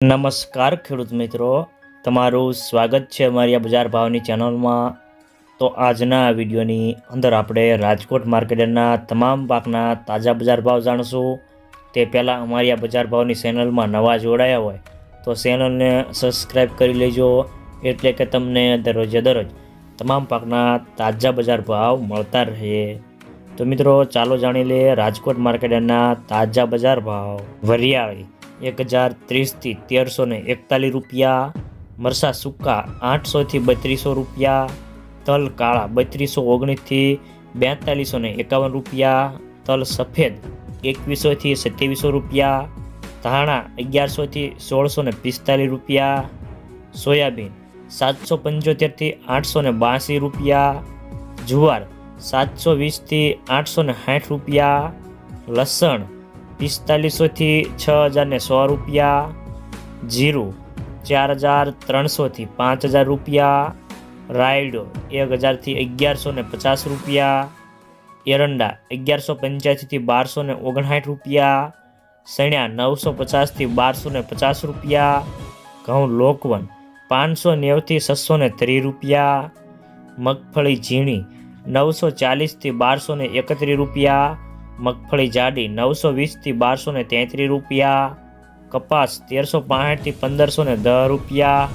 નમસ્કાર ખેડૂત મિત્રો, તમારું સ્વાગત છે અમારી આ બજાર ભાવની ચેનલમાં. તો આજના વિડીયોની અંદર આપણે રાજકોટ માર્કેટના તમામ પાકના તાજા બજાર ભાવ જાણશું. તે પહેલાં અમારી આ બજાર ભાવની ચેનલમાં નવા જોડાયા હોય, તો ચેનલને સબસ્ક્રાઈબ કરી લેજો, એટલે કે તમને દરરોજે દરરોજ તમામ પાકના તાજા બજાર ભાવ મળતા રહે. તો મિત્રો, ચાલો જાણી લઈએ રાજકોટ માર્કેટના તાજા બજાર ભાવ. વરિયાળી એક હજાર ત્રીસથી તેરસો ને એકતાલીસ રૂપિયા, મરસા સૂકા આઠસોથી બત્રીસો રૂપિયા, તલ કાળા બત્રીસો ઓગણીસથી બેતાલીસો ને એકાવન રૂપિયા, તલ સફેદ એકવીસોથી સત્યાવીસો રૂપિયા, ધાણા અગિયારસોથી સોળસો ને પિસ્તાલીસ રૂપિયા, સોયાબીન સાતસો પંચોતેરથી આઠસો ને બાંસી રૂપિયા, જુવાર સાતસો વીસથી આઠસો ને સાઠ રૂપિયા, લસણ પિસ્તાલીસોથી છ હજારને સો રૂપિયા, જીરું ચાર હજાર ત્રણસોથી પાંચ હજાર રૂપિયા, રાયડો એક હજારથી અગિયારસો ને પચાસ રૂપિયા, એરંડા અગિયારસો પંચ્યાસીથી બારસો ને ઓગણસાઠ રૂપિયા, સણ્યા નવસો પચાસથી બારસો ને પચાસ રૂપિયા, ઘઉં લોકવન પાંચસો નેવથી છસો ને ત્રીસ રૂપિયા, મગફળી ઝીણી નવસો ચાલીસથી બારસો ને એકત્રીસ રૂપિયા મગફળી જાડી નવસો વીસથી બારસો ને તેત્રીસ રૂપિયા, કપાસ તેરસો પાંસઠથી પંદરસો ને દસ રૂપિયા